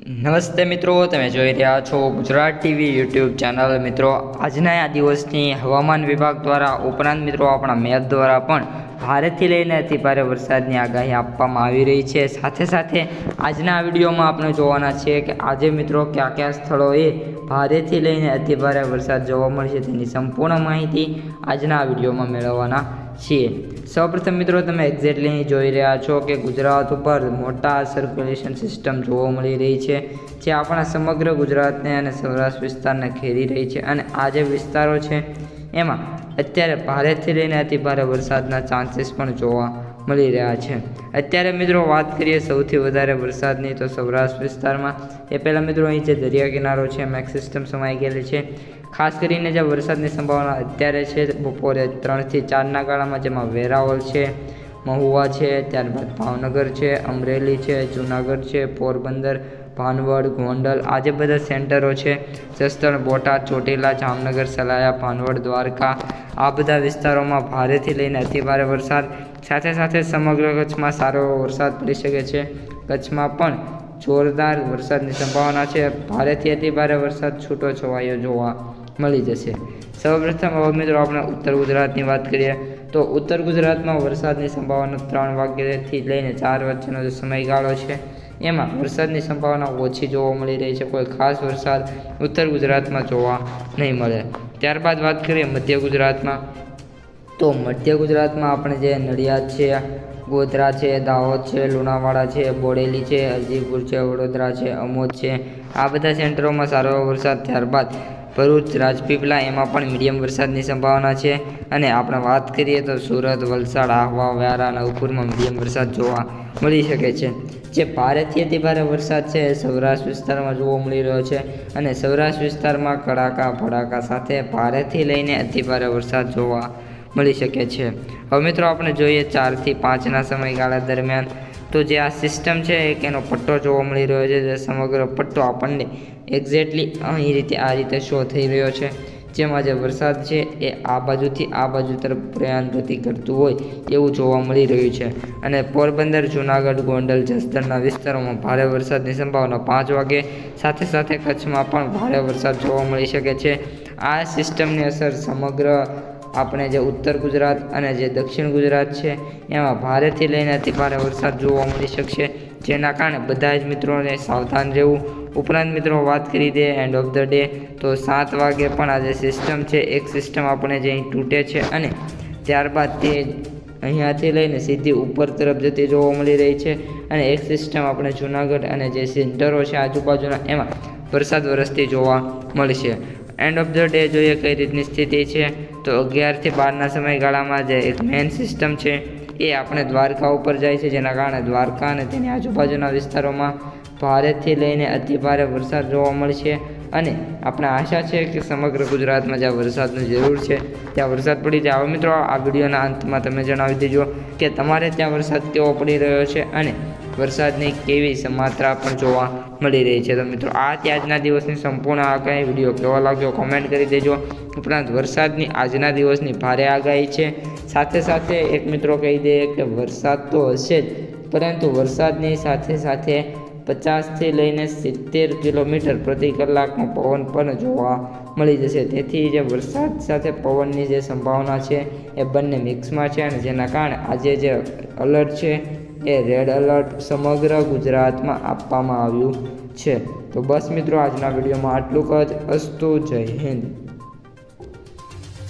નમસ્તે મિત્રો, તમે જોઈ રહ્યા છો ગુજરાત ટીવી યુટ્યુબ ચેનલ. મિત્રો, આજના આ દિવસની હવામાન વિભાગ દ્વારા ઉપરાંત મિત્રો આપણા મેપ દ્વારા પણ ભારેથી લઈને અતિ ભારે વરસાદની આગાહી આપવામાં આવી રહી છે. સાથે સાથે આજના વિડીયોમાં આપણે જોવાના છીએ કે આજે મિત્રો કયા કયા સ્થળોએ ભારેથી લઈને અતિ ભારે વરસાદ જોવા મળશે તેની સંપૂર્ણ માહિતી આજના વિડીયોમાં મેળવવાના છીએ. સૌપ્રથમ મિત્રો, તમે એક્ઝેક્ટલી અહીં જોઈ રહ્યા છો કે ગુજરાત ઉપર મોટા સર્ક્યુલેશન સિસ્ટમ જોવા મળી રહી છે, જે આપણા સમગ્ર ગુજરાતને અને સૌરાષ્ટ્ર વિસ્તારને ઘેરી રહી છે. અને આ જે વિસ્તારો છે, એમાં અત્યારે ભારેથી લઈને અતિ ભારે વરસાદના ચાન્સીસ પણ જોવા મળી રહ્યા છે. અત્યારે મિત્રો વાત કરીએ સૌથી વધારે વરસાદની, તો સૌરાષ્ટ્ર વિસ્તારમાં એ પહેલાં મિત્રો અહીં જે દરિયા કિનારો છે મેક સિસ્ટમ સમાઈ ગયેલી છે. ખાસ કરીને જે વરસાદની સંભાવના અત્યારે છે, બપોરે ત્રણથી ચારના ગાળામાં જેમાં વેરાવળ છે, મહુવા છે, ત્યારબાદ ભાવનગર છે, અમરેલી છે, જુનાગઢ છે, પોરબંદર ભાનવડ, ગોંડલ આ જે બધા સેન્ટરો છે. જસદણ, બોટાદ, ચોટીલા, જામનગર, સલાયા, ભાનવડ, દ્વારકા આ બધા વિસ્તારોમાં ભારેથી લઈને અતિભારે વરસાદ. સાથે સાથે સમગ્ર કચ્છમાં સારો વરસાદ પડી શકે છે. કચ્છમાં પણ જોરદાર વરસાદની સંભાવના છે. ભારેથી અતિભારે વરસાદ છૂટો છવાયો જોવા મળી જશે. સૌપ્રથમ હવે મિત્રો આપણે ઉત્તર ગુજરાતની વાત કરીએ તો ઉત્તર ગુજરાતમાં વરસાદની સંભાવના ત્રણ વાગ્યાથી લઈને ચાર વચ્ચેનો જે સમયગાળો છે. એમાં વરસાદની સંભાવના ઓછી જોવા મળી રહી છે. કોઈ ખાસ વરસાદ ઉત્તર ગુજરાતમાં જોવા નહીં મળે. ત્યારબાદ વાત કરીએ મધ્ય ગુજરાતમાં. તો મધ્ય ગુજરાતમાં આપણે જે નડિયાદ છે, ગોધરા છે, દાહોદ છે, લુણાવાડા છે, બોડેલી છે હરજીપુર છે, વડોદરા છે, અમોદ છે. આ બધા સેન્ટરોમાં સારો વરસાદ ત્યારબાદ ભરૂચ રાજપીપળા એમાં પણ મીડિયમ વરસાદની સંભાવના છે. અને આપણે વાત કરીએ તો સુરત, વલસાડ, આહવા, વ્યારા નવપુરમાં મીડિયમ વરસાદ જોવા મળી શકે છે. જે ભારેથી અતિભારે વરસાદ છે એ સૌરાષ્ટ્ર વિસ્તારમાં જોવા મળી રહ્યો છે. અને સૌરાષ્ટ્ર વિસ્તારમાં કડાકા, ભડાકા સાથે ભારેથી લઈને અતિભારે વરસાદ જોવા મળી શકે છે. હવે મિત્રો આપણે જોઈએ ચારથી પાંચના સમયગાળા દરમિયાન તો જે આ સિસ્ટમ છે, એક એનો પટ્ટો જોવા મળી રહ્યો છે, જે સમગ્ર પટ્ટો આપણને એક્ઝેક્ટલી અહીં રીતે આ રીતે શો થઈ રહ્યો છે. જેમાં જે વરસાદ છે, એ આ બાજુથી આ બાજુ તરફ પ્રયાણ ગતિ કરતું હોય એવું જોવા મળી રહ્યું છે. અને પોરબંદર, જૂનાગઢ, ગોંડલ, જસદણના વિસ્તારોમાં ભારે વરસાદની સંભાવના પાંચ વાગે, સાથે સાથે કચ્છમાં પણ ભારે વરસાદ જોવા મળી શકે છે. આ સિસ્ટમની અસર સમગ્ર આપણે જે ઉત્તર ગુજરાત અને જે દક્ષિણ ગુજરાત છે, એમાં ભારેથી લઈને અતિ ભારે વરસાદ જોવા મળી શકશે. જેના કારણે બધા જ મિત્રોને સાવધાન રહેવું. ઉપરાંત મિત્રો, વાત કરી દે એન્ડ ઓફ ધ ડે તો સાત વાગે પણ આ જે સિસ્ટમ છે, એક સિસ્ટમ આપણે જે અહીં તૂટે છે અને ત્યારબાદ તે અહીંયાથી લઈને સીધી ઉપર તરફ જતી જોવા મળી રહી છે. અને એક સિસ્ટમ આપણે જૂનાગઢ અને જે સેન્ટરો છે આજુબાજુના, એમાં વરસાદ વરસતી જોવા મળશે એન્ડ ઓફ ધ ડે જોઈએ કઈ રીતની સ્થિતિ છે, તો અગિયારથી બારના સમયગાળામાં જે એક મેઇન સિસ્ટમ છે, એ આપણે દ્વારકા ઉપર જાય છે, જેના કારણે દ્વારકા અને તેની આજુબાજુના વિસ્તારોમાં ભારેથી લઈને અતિ ભારે વરસાદ જોવા મળશે અને આપણે આશા છે કે સમગ્ર ગુજરાતમાં જ્યાં વરસાદની જરૂર છે, ત્યાં વરસાદ પડી જાય. હવે મિત્રો, આ વિડીયોના અંતમાં તમે જણાવી દેજો કે તમારે ત્યાં વરસાદ કેવો પડી રહ્યો છે અને વરસાદની કેવી સમાત્રા પણ જોવા મળી રહી છે. તો મિત્રો, આ આજના દિવસની સંપૂર્ણ આગાહી. વીડિયો કેવો લાગ્યો કોમેન્ટ કરી દેજો. ઉપરાંત વરસાદની આજના દિવસની ભારે આગાહી છે. સાથે સાથે એક મિત્રો કહી દે કે વરસાદ તો હશે જ, પરંતુ વરસાદની સાથે સાથે પચાસથી લઈને સિત્તેર કિલોમીટર પ્રતિ કલાકનો પવન પણ જોવા મળી જશે. તેથી જે વરસાદ સાથે પવનની જે સંભાવના છે એ બંને મિક્સમાં છે અને જેના કારણે આજે જે અલર્ટ છે એ રેડ અલર્ટ સમગ્ર ગુજરાતમાં આપવામાં આવ્યું છે. તો બસ મિત્રો, આજના વિડીયોમાં આટલું જ. અસ્તુ જય હિન્દ.